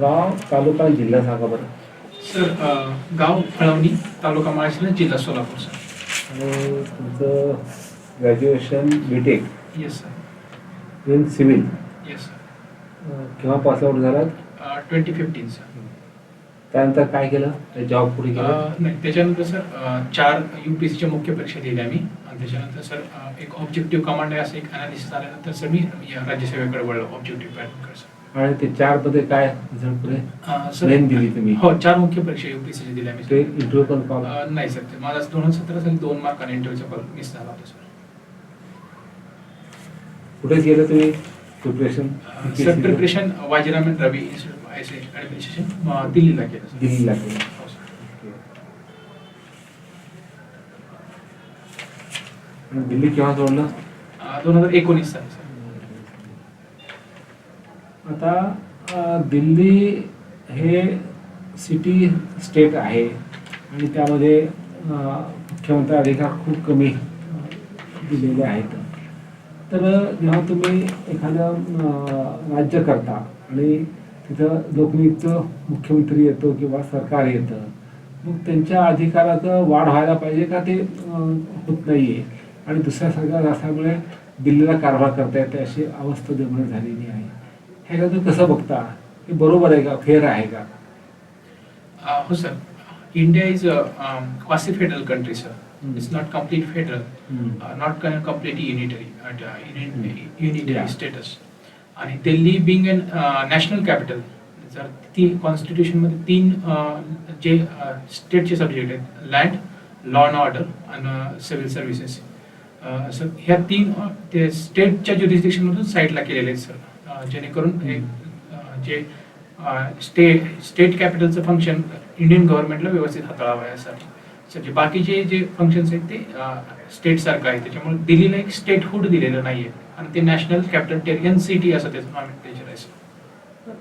गाव तालुका जिल्हा सांगा बरं. सर गाव फळवणी तालुका माळशिरस जिल्हा सोलापूर सर. आणि तुमचं graduation B tech yes sir in civil yes sir केव्हा पासआउट झालात? ट्वेंटी फिफ्टीन सर त्यानंतर काय केलं? जॉब पुढे केलं? नाही त्याच्यानंतर सर चार यू पी च्या मुख्य परीक्षा दिल्या मी आणि त्याच्यानंतर सर एक ऑब्जेक्टिव्ह कमांड आहे असं एक अनालिसिस आल्यानंतर सर मी या राज्यसेवेकडे वळलो ऑब्जेक्टिव्ह पॅटर्न सर आणि ते चारमध्ये काय? अ, Main दिली तुम्ही? हो चार मुख्य परीक्षा युपीएससी दिल्या मी ते इंटरव्ह्यू पण कॉल नाही सर ते माझा दोन हजार सतरा साली दोन मार्काने इंटरव्ह्यूचा कॉल मिस झाला होता सर. कुठे केलं तुम्ही? Preparation sir preparation Vajiram and Ravi institute administration दिल्लीला केलं सर. दिल्लीला केलं. हो. आणि दिल्ली केव्हा सोडलं? दोन हजार एकोणीस साली सर. आता दिल्ली हे सिटी स्टेट आहे आणि त्यामध्ये अ, मुख्यमंत्री अधिकार खूप कमी दिलेले आहेत. तर जेव्हा तुम्ही एखादं राज्य करता आणि तिथं लोकनियुक्त मुख्यमंत्री येतो किंवा सरकार येतं मग त्यांच्या अधिकाराचं वाढ व्हायला पाहिजे का ते होत नाही आहे आणि दुसऱ्या सरकार असल्यामुळे दिल्लीला कारभार करता येते अशी अवस्था निर्माण झालेली आहे. हे का तुम्ही कसं बघता हे बरोबर आहे का फेअर आहे का हो sir India is quasi federal country sir. It's not complete federal. Not complete unitary. Unitary. States आणि Delhi being an national capital जर ती कॉन्स्टिट्यूशनमध्ये तीन जे स्टेटचे सब्जेक्ट आहेत लँड लॉ अँड ऑर्डर आणि सिव्हिल सर्व्हिसेस सर ह्या तीन ते स्टेटच्या ज्युरिस्डिक्शनमधून साईडला केलेले आहेत सर जेणेकरून एक जे स्टेट स्टेट कॅपिटलचं फंक्शन इंडियन गव्हर्नमेंटला व्यवस्थित हाताळावं यासाठी. सर जे बाकीचे जे फंक्शन्स आहेत ते स्टेट सारखं आहे. त्याच्यामुळे दिल्लीला एक स्टेटहुड दिलेलं नाहीये. आणि ते नॅशनल कॅपिटल टेरियन सिटी असं त्याचं नॉमिनेचर आहे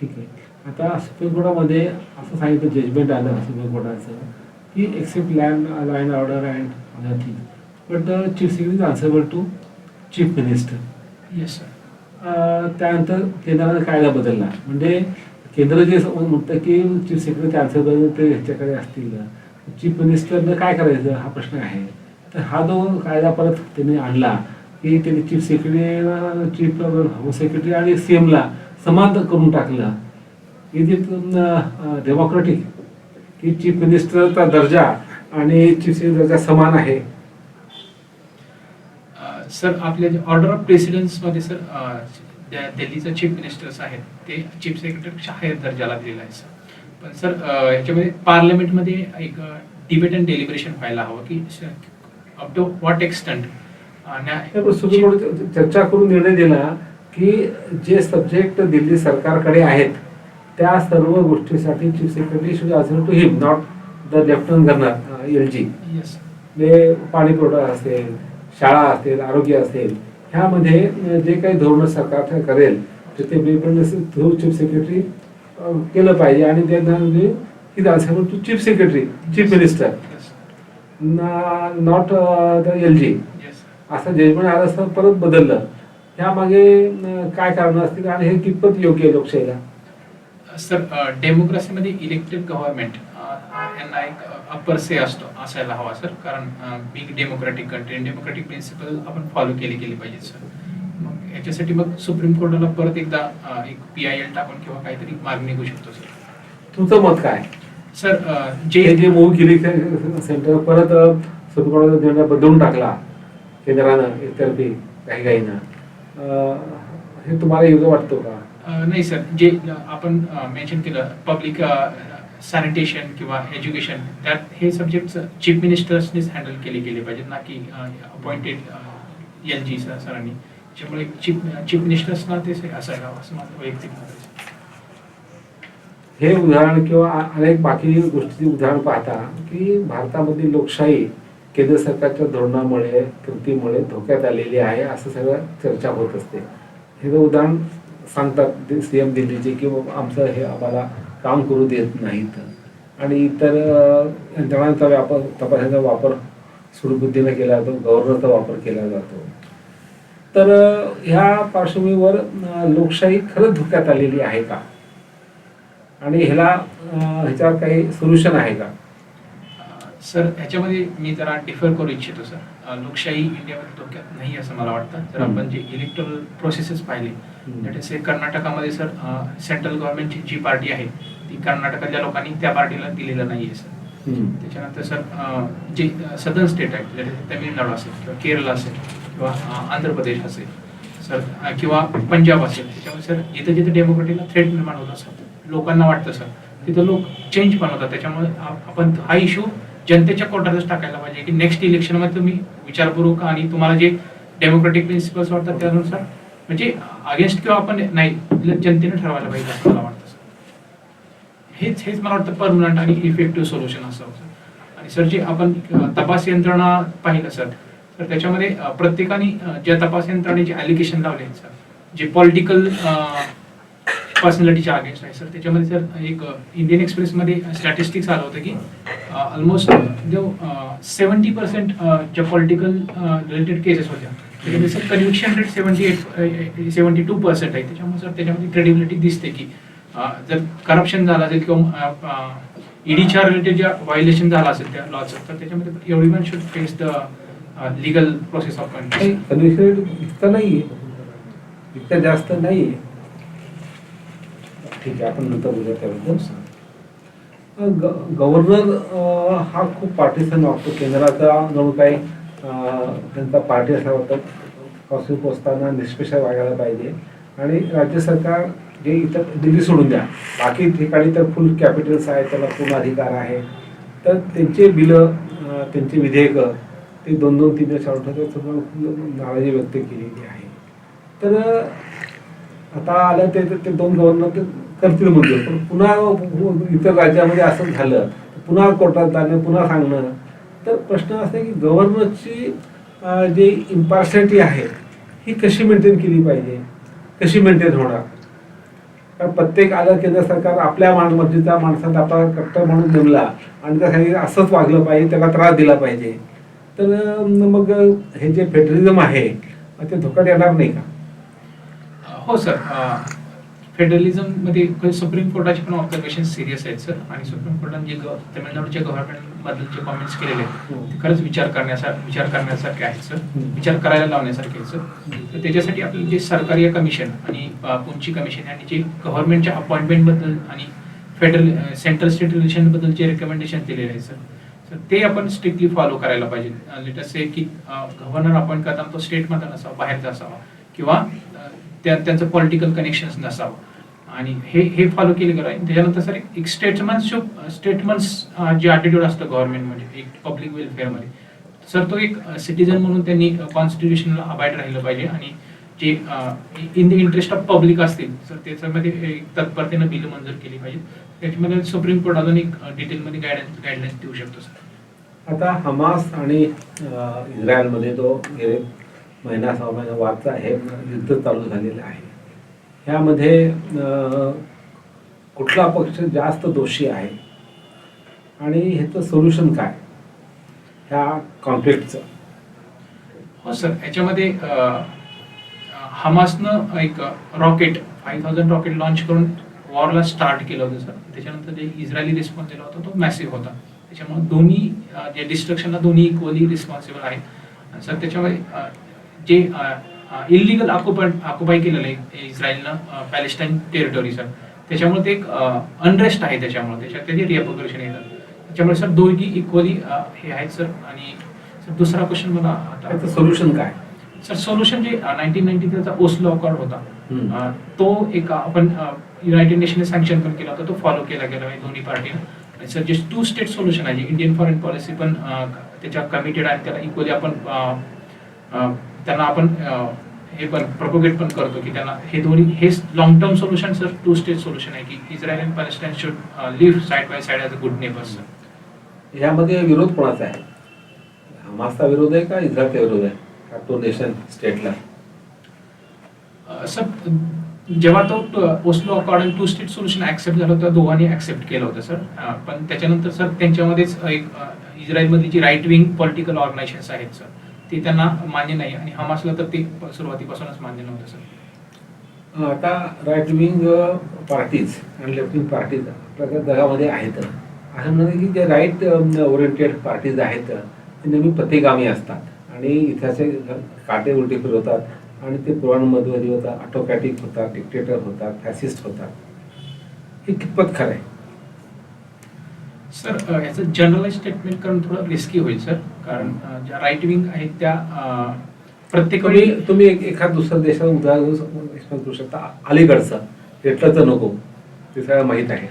ठीक आहे. आता सुप्रीम कोर्टामध्ये असं सांगितलं जजमेंट आलं सुप्रीम कोर्टाचं की except land land order and other thing but the chief secretary is answerable to chief minister yes sir त्यानंतर केंद्राने कायदा बदलला म्हणजे केंद्र जे म्हणतं की चीफ सेक्रेटरी ते ह्याच्याकडे असतील. चीफ मिनिस्टरनं काय करायचं? हा प्रश्न आहे. तर हा जो कायदा परत त्यांनी आणला की त्यांनी chief secretary chief home secretary आणि सी एमला समान करून टाकलं. इज इट डेमोक्रेटिक की चीफ मिनिस्टरचा दर्जा आणि चीफ सेक्रेटरीचा दर्जा समान आहे. सर आपल्या जे ऑर्डर ऑफ प्रेसिडेन्समध्ये सर दिल्लीचे चीफ मिनिस्टर्स आहेत ते चीफ सेक्रेटरीपेक्षा हायर दर्जाला दिलेला आहे सर. पण सर ह्याच्यामध्ये पार्लमेंटमध्ये एक डिबेट अँड डेलिब्रेशन व्हायला हवं की अप टू व्हॉट एक्सटंट चर्चा करून निर्णय दिला की जे सब्जेक्ट दिल्ली सरकारकडे आहेत त्या सर्व गोष्टीसाठी chief secretary should to him not the lieutenant governor L G yes पाणी पुरवठा असेल शाळा असेल आरोग्य असेल ह्यामध्ये जे काही धोरण सरकार करेल तर ते थ्रू चीफ सेक्रेटरी केलं पाहिजे आणि त्यांना म्हणजे to chief secretary chief minister not the L G असं जजमेंट आलं असतं परत बदललं. ह्यामागे काय कारण असतील आणि हे कितपत योग्य आहे लोकशाहीला? सर डेमोक्रेसीमध्ये इलेक्टेड गव्हर्नमेंट यांना एक अप्पर से असतो असायला हवा सर कारण big democratic country democratic principle आपण फॉलो केली गेली पाहिजे सर मग याच्यासाठी मग सुप्रीम कोर्टाला परत एकदा एक पी आय एल टाकून किंवा काहीतरी मागणी निघू शकतो सर तुमचं मत काय? सर जे जे मूव्ह केली सेंटर परत सुप्रीम कोर्टाचा निर्णय बदलून टाकला केंद्रानं एकतर्फी काही काहीनं. हे तुम्हाला योग्य वाटतो का? नाही सर जे आपण मेन्शन केलं पब्लिक सॅनिटेशन किंवा एज्युकेशन त्यात हे सब्जेक्ट चीफ मिनिस्टर्सनीच हँडल केले गेले पाहिजेत. ना की अपॉइंटेड एल जी सरांनी. त्यामुळे चीफ चीफ मिनिस्टर्सना ते असायला असं माझं वैयक्तिक हे उदाहरण किंवा अनेक बाकी गोष्टीची उदाहरण पाहता की भारतामधली लोकशाही केंद्र सरकारच्या धोरणामुळे कृतीमुळे धोक्यात आलेली आहे असं सगळं चर्चा होत असते. हे उदाहरण सांगतात सी एम दिल्लीचे की बाबा आमचं हे आम्हाला काम करू देत नाहीत. आणि इतर यंत्रणांचा व्यापार तपासाचा वापर सुडबुद्धीने केला जातो गव्हर्नरचा वापर केला जातो. तर ह्या पार्श्वभूमीवर लोकशाही खरंच धोक्यात आलेली आहे का? आणि ह्याला ह्याच्यावर काही सोल्युशन आहे का? सर ह्याच्यामध्ये मी जरा डिफर करू इच्छितो सर. लोकशाही इंडियामध्ये धोक्यात नाही असं मला वाटतं. जर. आपण जे इलेक्ट्रल प्रोसेसेस पाहिले हम्म. दॅट इज कर्नाटकामध्ये सर सेंट्रल गव्हर्नमेंटची जी पार्टी आहे ती कर्नाटकातल्या लोकांनी त्या पार्टीला दिलेलं नाही आहे सर. त्याच्यानंतर सर जे सदर्न स्टेट आहे that is तमिळनाडू असेल किंवा केरळ असेल किंवा आंध्र प्रदेश असेल सर किंवा पंजाब असेल त्याच्यामुळे सर जिथं जिथं डेमोक्रेटीला थ्रेट निर्माण होत असतं लोकांना वाटतं सर तिथं लोक चेंज पण होतात. त्याच्यामुळे आपण हा इश्यू जनतेच्या कोर्टातच टाकायला पाहिजे की नेक्स्ट इलेक्शनमध्ये तुम्ही विचारपूर्वक आणि तुम्हाला जे डेमोक्रेटिक प्रिन्सिपल्स वाटतात त्यानुसार म्हणजे अगेन्स्ट किंवा आपण नाही जनतेने ठरवायला पाहिजे असं मला वाटतं. सर हेच हेच मला वाटतं परमनंट आणि इफेक्टिव्ह सोल्युशन असावं सर आणि सर जे आपण तपास यंत्रणा पाहिलं सर तर त्याच्यामध्ये प्रत्येकाने ज्या तपास यंत्रणेचे ॲलिगेशन लावले आहेत सर जे पॉलिटिकल पर्सनॅलिटीच्या अगेन्स्ट आहे सर त्याच्यामध्ये सर एक इंडियन एक्सप्रेसमध्ये स्टॅटिस्टिक्स आलं होतं की ऑलमोस्ट जो सेवन्टी पर्सेंट ज्या पॉलिटिकल रिलेटेड केसेस होत्या त्याच्यामध्ये sir conviction rate seventy eight seventy two percent आहे. त्याच्यामुळे सर त्याच्यामध्ये क्रेडिबिलिटी दिसते की जर करप्शन झालं असेल किंवा ईडीच्या रिलेटेड ज्या व्हायलेशन झालं असेल त्या लॉचं तर त्याच्यामध्ये एवढी पण should face the legal process of country conviction rate इतकं नाहीये. इतकं जास्त नाहीये. ठीक आहे आपण नंतर बोलूया त्याबद्दल. ग- गव्हर्नर हा खूप पार्टीसन वागतो केंद्राचा जणू काही त्यांचा पार्टी असा तर पॉसिबल पोचताना निष्पेष वागायला पाहिजे. आणि राज्य सरकार जे इतर दिल्ली सोडून द्या. बाकी ठिकाणी तर फुल कॅपिटल्स आहे त्याला पूर्ण अधिकार आहे. तर त्यांचे बिलं त्यांचे विधेयकं ते दोन दोन तीन दिवस चालू नाराजी व्यक्त केलेली आहे. तर आता आलं ते ते दोन गव्हर्नर ते करतील म्हणजे पण पुन्हा इतर राज्यामध्ये असं झालं पुन्हा कोर्टात जाणं पुन्हा सांगणं. तर प्रश्न असा आहे की गव्हर्नरची जी इम्पार्शियालिटी आहे ही कशी मेंटेन केली पाहिजे? कशी मेंटेन होणार? कारण प्रत्येक आलं केंद्र सरकार आपल्या माण मर्जीचा माणसात आपला कट्टर म्हणून नेमला आणि त्यासाठी असंच वागलं पाहिजे त्याला त्रास दिला पाहिजे. तर मग हे जे फेडरलिझम आहे ते धोक्यात येणार नाही का? हो सर. फेडरलिझममध्ये सुप्रीम कोर्टाचे पण ऑब्झर्वेशन सिरियस आहेत सर आणि सुप्रीम कोर्टाने जे तमिळनाडूच्या गव्हर्नमेंटबद्दल जे कॉमेंट्स केलेले आहेत हम्म. ते खरंच विचार करण्यासारखे विचार करण्यासारखे आहेत सर. विचार करायला लावण्यासारखे आहेत सर तर त्याच्यासाठी आपलं जे सरकारी कमिशन आणि पुंची कमिशन आणि जे गव्हर्नमेंटच्या अपॉइंटमेंटबद्दल आणि फेडरल सेंट्रल स्टेट रिलेशनबद्दल जे रेकमेंडेशन दिलेले आहेत सर तर ते आपण स्ट्रिक्टली फॉलो करायला पाहिजे. लेटस से की गव्हर्नर अपॉइंट करताना तो स्टेटमधला नसावा बाहेरचा असावा किंवा त्या त्यांचं पॉलिटिकल कनेक्शन नसावं. आणि हे हे फॉलो केले गेलं. त्याच्यानंतर सर एक- एक स्टेटमन्स स्टेटमन्स जे ॲटिट्यूड असतं गव्हर्नमेंटमध्ये एक पब्लिक वेलफेअरमध्ये सर तो एक सिटीजन म्हणून त्यांनी कॉन्स्टिट्यूशनला अबाईड राहिलं पाहिजे. आणि जे in the interest of public असतील सर त्याच्यामध्ये एक तत्परतेनं बिल मंजूर केली पाहिजे. त्याच्यामध्ये सुप्रीम कोर्ट अजून एक डिटेलमध्ये गायडन्स गाईडलाईन्स देऊ शकतो सर आता हमास आणि इस्रायलमध्ये तो महिना सहा महिना वारचा हे युद्ध चालू झालेलं आहे. ह्यामध्ये कुठला पक्ष जास्त दोषी आहे? आणि ह्याचं सोल्युशन काय? ह्या कॉन्फ्लिक्टचं हो सर याच्यामध्ये हमासनं एक rocket five thousand rocket launch करून वॉरला स्टार्ट केलं होतं सर त्याच्यानंतर जे इस्रायली रिस्पॉन्स दिला होता तो मॅसिव्ह होता. त्याच्यामुळे दोन्ही जे डिस्ट्रक्शनला दोन्ही इक्वली रिस्पॉन्सिबल आहेत. सर त्याच्यामध्ये जे इलिगल ऑक्युपाय केलेलं आहे इस्रायलनं पॅलेस्टाईन टेरिटोरी सर त्याच्यामुळे ते एक अनरेस्ट आहे त्याच्यामुळे. त्याच्यात त्याचे रिअपोग्रेशन येतात. त्याच्यामुळे सर दोघी इक्वली हे आहेत सर आणि सर दुसरा क्वेश्चन मला आता त्याचं सोल्युशन काय? सर सोल्युशन जे नाईन्टीन नाईन्टी थ्रीचा ओस्लो अकॉर्ड होता. तो एक आपण युनायटेड नेशनने सँक्शन पण केला होता. तो फॉलो केला गेला आहे दोन्ही पार्टीनं आणि सर जे टू स्टेट सोल्युशन आहे. जे इंडियन फॉरेन पॉलिसी पण त्याच्या कमिटेड आहे. त्याला इक्वली आपण त्यांना आपण हे पण प्रपोगेट पण करतो की त्यांना हे दोन्ही हे long term solution sir two state solution आहे की Israel and Palestine should live side by side as a good neighbours sir ह्यामध्ये विरोध कोणाचा आहे? हमासचा विरोध आहे का इस्रायलचा विरोध आहे? का टू नेशन स्टेटला सर जेव्हा तो Oslo accord two state solution accept झालं होतं दोघांनी ऍक्सेप्ट केलं होतं सर पण त्याच्यानंतर सर त्यांच्यामध्येच एक अ, इस्रायलमधली जी राईट विंग पॉलिटिकल ऑर्गनायझेशन्स आहेत सर ते त्यांना मान्य नाही आणि हमासला तर ते सुरुवातीपासूनच मान्य नव्हतं सर. आता राईट विंग पार्टीज आणि लेफ्ट विंग पार्टीज आपल्या जगामध्ये आहेत. असं म्हणतात की जे राईट ओरिएंटेड पार्टीज आहेत ते नेहमी प्रतिगामी असतात. आणि इतिहासे काटे उलटे फिरवतात आणि ते पुराणमधवरी होतात ऑटोक्रॅटिक होतात डिक्टेटर होतात फॅसिस्ट होतात. हे कितपत खरं आहे? सर याचं जनरलाइज स्टेटमेंट करणं थोडं रिस्की होईल सर. कारण ज्या राईट विंग आहेत त्या प्रत्येक वेळी तुम्ही एखाद दुसऱ्या देशाचं उदाहरण एक्सप्लेन करू शकता. अलीकडचं. तर नको. ते सगळं माहीत आहे.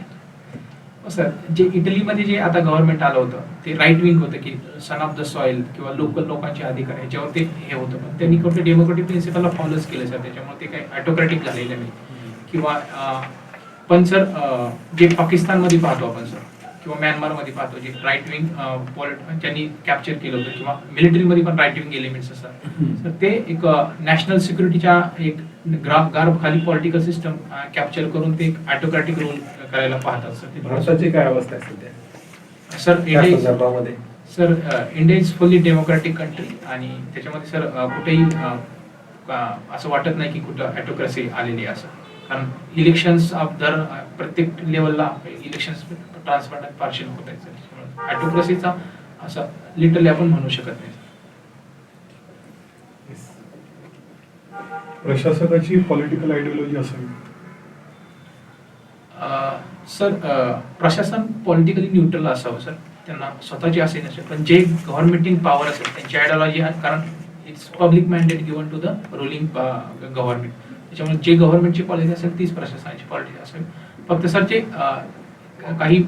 हो, सर. जे इटलीमध्ये जे आता गव्हर्नमेंट आलं होतं ते राईट विंग होतं की सन ऑफ द सॉइल किंवा लोकल लोकांचे अधिकार ह्याच्यावर ते हे होतं. पण त्यांनी कुठे डेमोक्रेटिक प्रिन्सिपलला फॉलोच केलं सर. त्याच्यामुळे ते काही ऑटोक्रॅटिक झालेलं नाही. किंवा पण सर जे पाकिस्तानमध्ये पाहतो आपण सर. किंवा म्यानमारमध्ये पाहतो जे राईट विंग ज्यांनी कॅप्चर केलं होतं किंवा मिलिटरीमध्ये पण राईट विंग एलिमेंट्स असतात. तर ते एक नॅशनल सिक्युरिटीच्या एक ग्राफ गार्भ खाली पॉलिटिकल सिस्टम कॅप्चर करून ते एक ऑटोक्रॅटिक रोल करायला पाहतात सर. ते भारताची काय अवस्था आहे सध्या? Sir India sir India is fully democratic country आणि त्याच्यामध्ये सर कुठेही असं वाटत नाही की कुठं ऑटोक्रॅसी आलेली आहे असं. कारण इलेक्शन्स दर प्रत्येक लेवलला इलेक्शन्स ट्रान्सपरंट आणि पार्शियल होत आहेत सर ऑटोक्रॅसीचा असं लिटरली आपण म्हणू शकत नाही. प्रशासकाची पॉलिटिकल आयडिओलॉजी असावी. सर प्रशासन पॉलिटिकली न्यूट्रल असावं सर. त्यांना स्वतःची असे नसेल पण जे गव्हर्नमेंट पॉवर असेल त्यांची आयडिओलॉजी कारण it's public mandate given to the ruling government त्याच्यामुळे जे गव्हर्नमेंटची पॉलिसी असेल तीच प्रशासनाची पॉलिसी असेल फक्त सर जे काही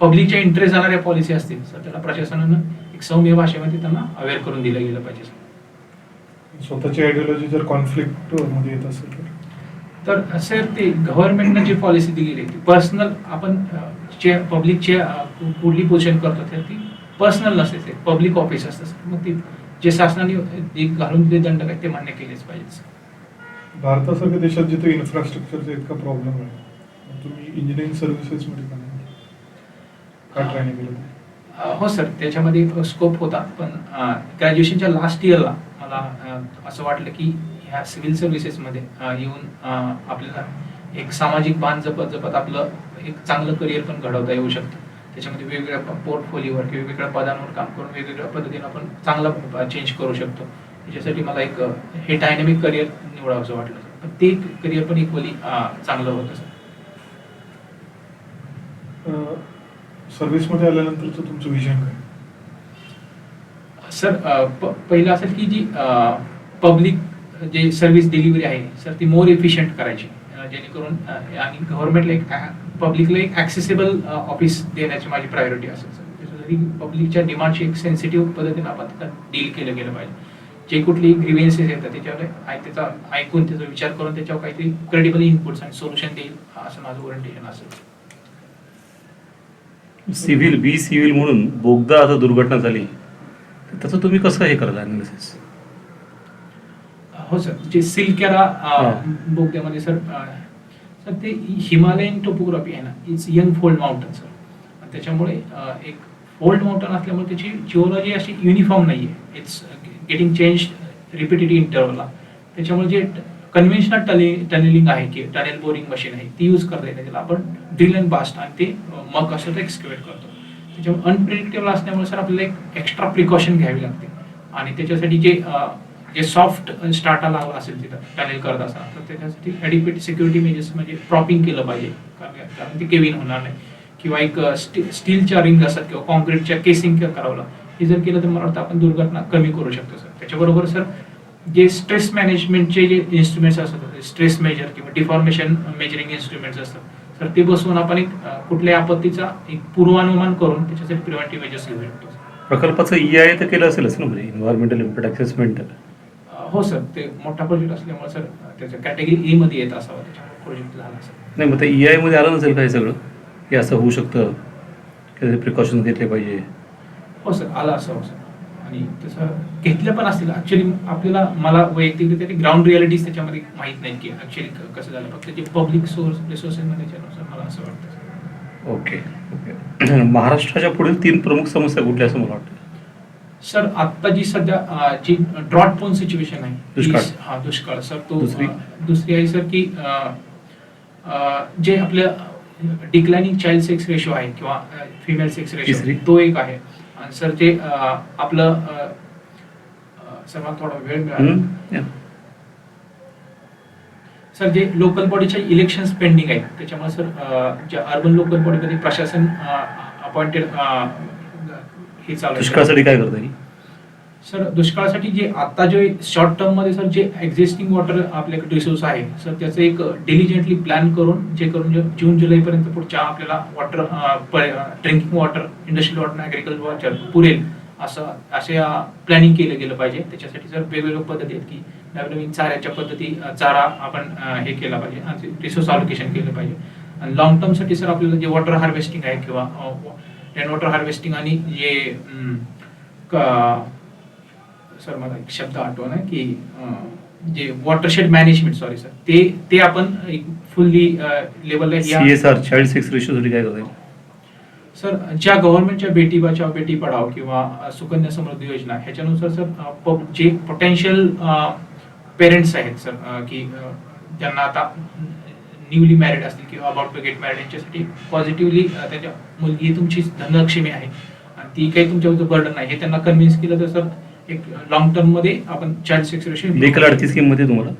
पब्लिकच्या इंटरेस्ट जाणाऱ्या पॉलिसी असतील सर त्याला प्रशासनानं एक सौम्य भाषेमध्ये त्यांना अवेअर करून दिलं गेलं पाहिजे सर स्वतःची आयडिओलॉजी जर कॉन्फ्लिक्टमध्ये येत असेल तर सर ते गव्हर्नमेंटनं जी पॉलिसी दिलेली आहे ती पर्सनल आपण जे पब्लिकचे कुठली पोझिशन करतो तर ती पर्सनल नसते ते पब्लिक ऑफिस असतं. मग ती जे शासनाने घालून दिले दंड आहेत ते मान्य केलेच पाहिजे. भारतासारख्या देशात जिथे इन्फ्रास्ट्रक्चरचा इतका प्रॉब्लेम आहे तुम्ही इंजिनिअरिंग सर्व्हिसेसमध्ये का नाही केलं हो सर त्याच्यामध्ये स्कोप होता पण ग्रॅज्युएशनच्या लास्ट इयरला मला असं वाटलं की ह्या सिव्हिल सर्व्हिसेसमध्ये येऊन आपल्याला एक सामाजिक बांध जपत जपत आपलं एक चांगलं करिअर पण घडवता येऊ शकतं. त्याच्यामध्ये वेगवेगळ्या पोर्टफोलिओवर किंवा वेगवेगळ्या पदांवर काम करून वेगवेगळ्या पद्धतीने आपण चांगला चेंज करू शकतो. त्याच्यासाठी मला एक हे डायनॅमिक करिअर निवडावं असं वाटलं पण ते करिअर पण इक्वली चांगलं होतं सर सर्व्हिसमध्ये आल्यानंतरचं तुमचं विजन काय? सर पहिलं असेल की जी पब्लिक जे सर्व्हिस डिलिव्हरी आहे सर ती मोर एफिशियंट करायची. जेणेकरून आणि गव्हर्नमेंटला एक पब्लिकला एक ॲक्सेसिबल ऑफिस देण्याची माझी प्रायोरिटी असेल सर त्याच्यासाठी पब्लिकच्या डिमांडची एक सेन्सिटिव्ह पद्धतीने आपण डील केलं गेलं पाहिजे. जे कुठली ग्रिव्हियन्सेस येतात त्याच्यावर आय- त्याचा ऐकून त्याचा विचार करून त्याच्यावर काहीतरी क्रेडिबल इनपुट्स आणि सोल्युशन देईल असं माझं ओरिएंटेशन असेल सिव्हिल बी सिव्हिल म्हणून बोगदा आता दुर्घटना झाली त्याचं तुम्ही कसं हे करता अनालिसिस हो सर जे सिल्केरा. बोगद्यामध्ये सर सर ते हिमालयन टोपोग्राफी आहे ना it's young fold mountain sir. त्याच्यामुळे एक फोल्ड माउंटन असल्यामुळे त्याची जिओलॉजी अशी युनिफॉर्म नाही आहे इट्स गेटिंग चेंज रिपिटेड इंटरवलला त्याच्यामुळे जे कन्व्हेन्शनल टने टनेलिंग आहे की टनेल बोरिंग मशीन आहे ती यूज करता येते. त्याला आपण ड्रिल अँड बास्ट आणि ते मग असं ते एक्सक्युएट करतो. त्याच्यामुळे अनप्रिडिक्टेबल असल्यामुळे सर आपल्याला एक एक्स्ट्रा प्रिकॉशन घ्यावी लागते. आणि त्याच्यासाठी जे जे सॉफ्ट स्टार्टा लागला असेल तिथं टनेल करत असा तर त्याच्यासाठी ॲडिक्वेट सिक्युरिटी मेजर्स म्हणजे प्रॉपिंग केलं पाहिजे. कारण ते केविन होणार नाही. किंवा एक स्टी स्टीलच्या रिंग असतात किंवा कॉन्क्रीटच्या केसिंग करावं लागतं. हे जर केलं तर मला वाटतं आपण दुर्घटना कमी करू शकतो सर त्याच्याबरोबर सर जे स्ट्रेस मॅनेजमेंटचे जे इन्स्ट्रुमेंट्स असतात स्ट्रेस मेजर किंवा डिफॉर्मेशन मेजरिंग इन्स्ट्रुमेंट्स असतात तर ते बसवून आपण एक अ, कुठल्याही आपत्तीचा एक पूर्वानुमान करून त्याच्यासाठी प्रिव्हेंटिव्ह मेजर्स घेऊ शकतो प्रकल्पाचं ई आय तर केलं असेलच ना म्हणजे इन्व्हायरमेंटल इम्पॅक्ट असेसमेंट हो सर ते मोठा प्रोजेक्ट असल्यामुळे सर त्याच्या कॅटेगरी ए मध्ये येत असावा त्याच्यामुळे प्रोजेक्ट झाला सर नाही मग ते ई आयमध्ये आलं नसेल का हे सगळं? हे असं होऊ शकतं. की प्रिकॉशन्स घेतले पाहिजे. हो सर आलं असावं सर. आणि तसं घेतलं पण असतील. ऍक्च्युली आपल्याला मला वैयक्तिकरित्या ते ग्राउंड रियालिटीज त्याच्यामध्ये माहीत नाही की ऍक्च्युली कसं झालं. फक्त जे पब्लिक सोर्स रिसोर्सेसमध्ये त्याच्यानुसार मला असं वाटतं ओके. ओके. महाराष्ट्राच्या पुढील तीन प्रमुख समस्या कुठल्या असं मला वाटतं? सर आता जी सध्या जी ड्रॉट पोन सिच्युएशन आहे हा दुष्काळ. सर तो दुसरी? दुसरी आहे सर की जे आपलं डिक्लाइनिंग चाइल्ड सेक्स रेशो आहे किंवा फिमेल सेक्स? रेशो तो एक आहे. आणि सर ते आपलं अ, अ, सर मला थोडा वेळ मिळाला. सर जे लोकल बॉडीच्या इलेक्शन पेंडिंग आहेत त्याच्यामुळे सर ज्या अर्बन लोकल बॉडीमध्ये प्रशासन अपॉइंटेड हे चालू काय करता सर दुष्काळासाठी जे आता जे शॉर्ट टर्ममध्ये सर जे एक्झिस्टिंग वॉटर आपल्याकडे रिसोर्स आहे सर त्याचं एक डिलिजंटली प्लॅन करून जे करून जून जुलै पर्यंत पुढच्या आपल्याला water drinking water industrial water agriculture water पुरेल असं असे प्लॅनिंग केलं गेलं पाहिजे. त्याच्यासाठी सर वेगवेगळ्या पद्धती आहेत की नवीन नवीन चाऱ्याच्या पद्धती चारा आपण हे केला पाहिजे आणि रिसोर्स अलोकेशन केलं पाहिजे. आणि लॉंग टर्मसाठी सर आपल्याला जे वॉटर हार्वेस्टिंग आहे किंवा रेन वॉटर हार्वेस्टिंग आणि जे क- सर मला एक शब्द आठवण आहे की जे वॉटरशेड मॅनेजमेंट सॉरी सर ते ते आपण एक फुल्ली लेवलला सीएसआर चाइल्ड सेक्स रेशोसाठी काय करता येईल सर ज्या गव्हर्नमेंटच्या बेटी बचाव बेटी पढाव किंवा सुकन्या समृद्धी योजना ह्याच्यानुसार सर जे पोटेन्शियल पेरेंट्स आहेत सर की त्यांना आता न्यूली मॅरिड असतील किंवा अबाउट टू गेट मॅरिड यांच्यासाठी पॉझिटिव्हली त्याच्या मुलगी तुमची धनलक्ष्मी आहे. आणि ती काही तुमच्यावर बर्डन नाही. हे त्यांना कन्व्हिन्स केलं तर सर एक लॉंग टर्ममध्ये आपण चाइल्ड सेक्स लेख लाडकी स्कीममध्ये तुम्हाला?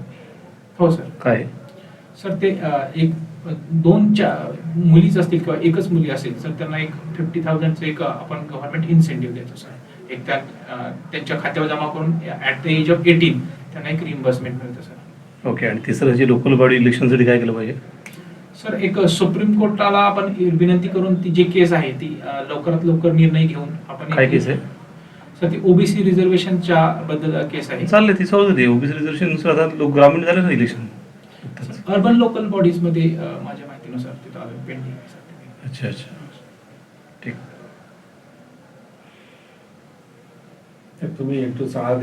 हो सर काय? सर ते एक दोन चा मुलीच असतील किंवा एकच मुली असेल तर त्यांना एक फिफ्टी थाउजंडचं एक आपण गव्हर्नमेंट इन्सेंटिव्ह देतो सर एक त्या त्यांच्या खात्यावर जमा करून at the age of eighteen त्यांना एक रिम्बर्समेंट मिळतं सर ओके आणि तिसरं जे लोकल बॉडी इलेक्शनसाठी काय केलं पाहिजे? सर एक सुप्रीम कोर्टाला आपण विनंती करून ती जी केस आहे ती लवकरात लवकर निर्णय घेऊन आपण काय केस आहे? सर ती ओबीसी रिझर्वेशनच्या बद्दल केस आहे. चाललंय ती सॉल्व होते ओबीसी रिझर्वेशन आता लोक ग्रामीण झाले ना इलेक्शन अर्बन लोकल बॉडीजमध्ये अ, माझ्या माहितीनुसार तिथं पेंडिंग आहे सर अच्छा अच्छा. ठीक. तर तुम्ही एक टू सहा